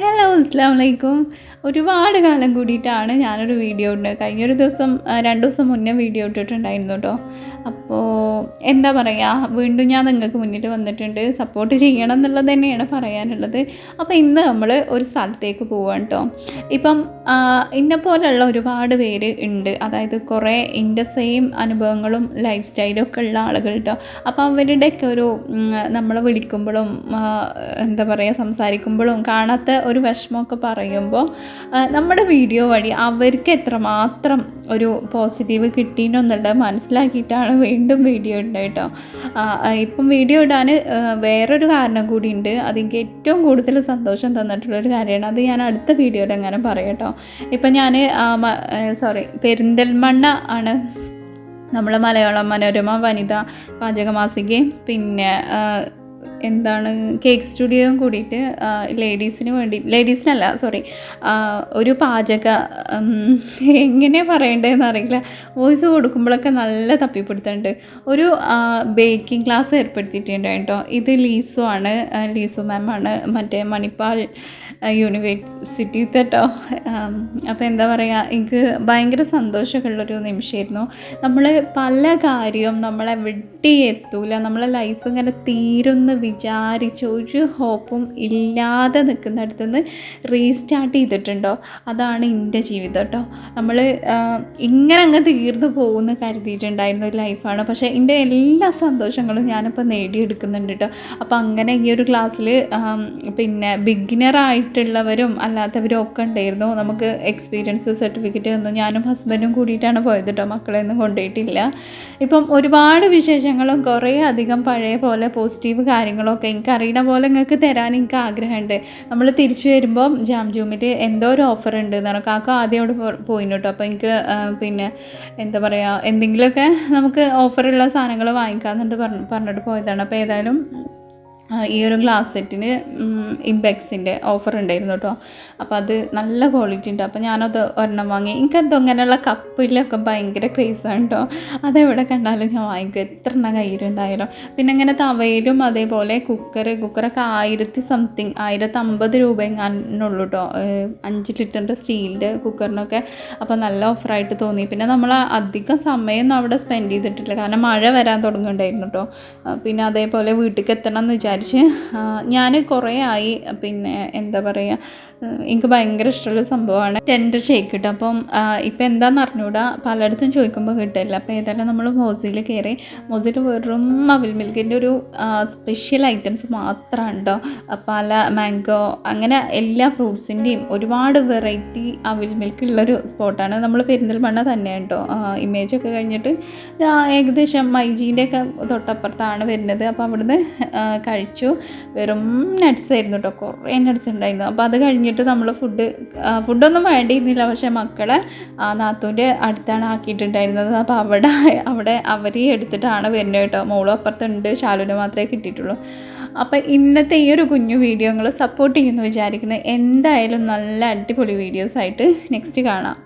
Hello അസ്സാം വലൈക്കും ഒരുപാട് കാലം കൂടിയിട്ടാണ് ഞാനൊരു വീഡിയോ ഇട്ട് കഴിഞ്ഞൊരു ദിവസം രണ്ട് ദിവസം മുന്നേ വീഡിയോ ഇട്ടിട്ടുണ്ടായിരുന്നു കേട്ടോ അപ്പോൾ എന്താ പറയുക വീണ്ടും ഞാൻ നിങ്ങൾക്ക് മുന്നിട്ട് വന്നിട്ടുണ്ട്. സപ്പോർട്ട് ചെയ്യണം എന്നുള്ളത് തന്നെയാണ് പറയാനുള്ളത്. അപ്പോൾ ഇന്ന് നമ്മൾ ഒരു സ്ഥലത്തേക്ക് പോവാണ് കേട്ടോ ഇപ്പം ഇന്നെ പോലെയുള്ള ഒരുപാട് പേര് ഉണ്ട് അതായത് കുറേ എന്റെ സെയിം അനുഭവങ്ങളും ലൈഫ് സ്റ്റൈലും ഒക്കെ ഉള്ള ആളുകൾ കേട്ടോ അപ്പോൾ അവരുടെയൊക്കെ ഒരു നമ്മളെ വിളിക്കുമ്പോഴും എന്താ പറയുക സംസാരിക്കുമ്പോഴും കാണാത്ത ഒരു വിഷമമൊക്കെ പറയുമ്പോൾ നമ്മുടെ വീഡിയോ വഴി അവർക്ക് എത്രമാത്രം ഒരു പോസിറ്റീവ് കിട്ടിയെന്നുള്ളത് മനസ്സിലാക്കിയിട്ടാണ് വീണ്ടും വീഡിയോ ഇടുന്നത് കേട്ടോ. ഇപ്പം വീഡിയോ ഇടാൻ വേറൊരു കാരണം കൂടി ഉണ്ട് അതെനിക്ക് ഏറ്റവും കൂടുതൽ സന്തോഷം തന്നിട്ടുള്ളൊരു കാര്യമാണ്. അത് ഞാൻ അടുത്ത വീഡിയോയിൽ അങ്ങനെ പറയാം കേട്ടോ. ഇപ്പം ഞാൻ സോറി പെരിന്തൽമണ്ണ ആണ് നമ്മൾ മലയാളം മനോരമ വനിത പാചകമാസികയും പിന്നെ എന്താണ് കേക്ക് സ്റ്റുഡിയോയും കൂടിയിട്ട് ലേഡീസിന് വേണ്ടി ലേഡീസിനല്ല സോറി ഒരു പാചക എങ്ങനെ പറയേണ്ടതെന്ന് അറിയില്ല. വോയിസ് കൊടുക്കുമ്പോഴൊക്കെ നല്ല തപ്പിപ്പിടുത്തുണ്ട് ഒരു ബേക്കിംഗ് ക്ലാസ് ഏർപ്പെടുത്തിയിട്ടുണ്ട് കേട്ടോ ഇത് ലീസു ആണ് ലീസു മാം ആണ്. മറ്റേ മണിപ്പാൽ യൂണിവേഴ്സിറ്റി കേട്ടോ അപ്പോൾ എന്താ പറയുക എനിക്ക് ഭയങ്കര സന്തോഷമൊക്കെയുള്ളൊരു നിമിഷമായിരുന്നു. നമ്മൾ പല കാര്യവും നമ്മളെവിടെ എത്തൂല. നമ്മളെ ലൈഫ് ഇങ്ങനെ തീരുമെന്ന് വിചാരിച്ച് ഒരു ഹോപ്പും ഇല്ലാതെ നിൽക്കുന്നിടത്ത് നിന്ന് റീസ്റ്റാർട്ട് ചെയ്തിട്ടുണ്ടോ? അതാണ് എന്റെ ജീവിതം കേട്ടോ നമ്മൾ ഇങ്ങനെ അങ്ങ് തീർന്നു പോകുമെന്ന് കരുതിയിട്ടുണ്ടായിരുന്ന ഒരു ലൈഫാണ് പക്ഷേ എന്റെ എല്ലാ സന്തോഷങ്ങളും ഞാനിപ്പോൾ നേടിയെടുക്കുന്നുണ്ട് കേട്ടോ അപ്പോൾ അങ്ങനെ ഈ ഒരു ക്ലാസ്സിൽ പിന്നെ ബിഗിനർ ആയിട്ടുള്ളവരും അല്ലാത്തവരും ഒക്കെ ഉണ്ടായിരുന്നു. നമുക്ക് എക്സ്പീരിയൻസ് സർട്ടിഫിക്കറ്റ് തന്നു. ഞാനും ഹസ്ബൻഡും കൂടിയിട്ടാണ് പോയത് കേട്ടോ മക്കളെ ഒന്നും കൊണ്ടുപോയിട്ടില്ല. ഇപ്പം ഒരുപാട് വിശേഷങ്ങളും കുറേ അധികം പഴയ പോലെ പോസിറ്റീവ് കാര്യങ്ങളൊക്കെ എനിക്ക് അറിയണ പോലെ നിങ്ങൾക്ക് തരാൻ എനിക്ക് ആഗ്രഹമുണ്ട്. നമ്മൾ തിരിച്ചു വരുമ്പം ജാം ജൂമിൽ എന്തോ ഒരു ഓഫർ ഉണ്ട് എന്ന് പറഞ്ഞാൽ കാക്ക ആദ്യം അവിടെ പോയിന് കേട്ടോ അപ്പോൾ എനിക്ക് പിന്നെ എന്താ പറയുക എന്തെങ്കിലുമൊക്കെ നമുക്ക് ഓഫറുള്ള സാധനങ്ങൾ വാങ്ങിക്കാമെന്നുണ്ട് പറഞ്ഞു പറഞ്ഞിട്ട് പോയതാണ്. അപ്പോൾ ഏതായാലും ഈ ഒരു ഗ്ലാസ് സെറ്റിന് ഇമ്പെക്സിന്റെ ഓഫർ ഉണ്ടായിരുന്നു കേട്ടോ അപ്പോൾ അത് നല്ല ക്വാളിറ്റി ഉണ്ട്. അപ്പോൾ ഞാനത് ഒരെണ്ണം വാങ്ങി. എനിക്കെന്തോ അങ്ങനെയുള്ള കപ്പിലൊക്കെ ഭയങ്കര ക്രേസാണ് കേട്ടോ അതെവിടെ കണ്ടാലും ഞാൻ വാങ്ങിക്കും. എത്ര എണ്ണം കയ്യിലുണ്ടായാലും പിന്നെ ഇങ്ങനെ തവയിലും അതേപോലെ കുക്കർ കുക്കറൊക്കെ ആയിരത്തി സംതിങ് ആയിരത്തി അമ്പത് രൂപ എങ്ങാനുള്ളൂ കേട്ടോ അഞ്ച് ലിറ്ററിന്റെ സ്റ്റീലിന്റെ കുക്കറിനൊക്കെ അപ്പോൾ നല്ല ഓഫറായിട്ട് തോന്നി. പിന്നെ നമ്മൾ അധികം സമയമൊന്നും അവിടെ സ്പെൻഡ് ചെയ്തിട്ടില്ല. കാരണം മഴ വരാൻ തുടങ്ങുന്നുണ്ടായിരുന്നു കേട്ടോ പിന്നെ അതേപോലെ വീട്ടിലേക്ക് എത്തണം എന്ന് വിചാരിച്ച് ഞാൻ കുറേ ആയി പിന്നെ എന്താ പറയുക എനിക്ക് ഭയങ്കര ഇഷ്ടമുള്ള സംഭവമാണ് ടെൻഡർ ഷേക്ക് കിട്ടും. അപ്പം ഇപ്പം എന്താണെന്ന് അറിഞ്ഞൂടാ? പലയിടത്തും ചോദിക്കുമ്പോൾ കിട്ടില്ല. അപ്പോൾ ഏതായാലും നമ്മൾ മോസിയിൽ കയറി മോസിൽ വെറും അവിൽ മിൽക്കിന്റെ ഒരു സ്പെഷ്യൽ ഐറ്റംസ് മാത്രമാണ് കേട്ടോ പല മാംഗോ അങ്ങനെ എല്ലാ ഫ്രൂട്ട്സിന്റെയും ഒരുപാട് വെറൈറ്റി അവിൽ മിൽക്ക് ഉള്ളൊരു സ്പോട്ടാണ് നമ്മൾ പെരിന്തൽമണ്ണ തന്നെയാണ് കേട്ടോ. ഇമേജൊക്കെ കഴിഞ്ഞിട്ട് ഏകദേശം മൈജീന്റെ ഒക്കെ തൊട്ടപ്പുറത്താണ് വരുന്നത്. അപ്പോൾ അവിടുന്ന് കഴിച്ചു. വെറും നട്ട്സ് ആയിരുന്നു കേട്ടോ. കുറേ നട്ട്സ് ഉണ്ടായിരുന്നു. അപ്പോൾ അത് കഴിഞ്ഞിട്ട് നമ്മൾ ഫുഡ് ഫുഡൊന്നും വേണ്ടിയിരുന്നില്ല. പക്ഷേ മക്കളെ നാത്തൂന്റെ അടുത്താണ് ആക്കിയിട്ടുണ്ടായിരുന്നത്. അപ്പോൾ അവിടെ അവിടെ അവർ എടുത്തിട്ടാണ് വരുന്നത് കേട്ടോ. മോളും അപ്പുറത്തുണ്ട്. ശാലുവിന് മാത്രമേ കിട്ടിയിട്ടുള്ളൂ. അപ്പോൾ ഇന്നത്തെ ഈ ഒരു കുഞ്ഞു വീഡിയോ നിങ്ങൾ സപ്പോർട്ട് ചെയ്യുമെന്ന് വിചാരിക്കുന്നത് എന്തായാലും നല്ല അടിപൊളി വീഡിയോസായിട്ട് നെക്സ്റ്റ് കാണാം.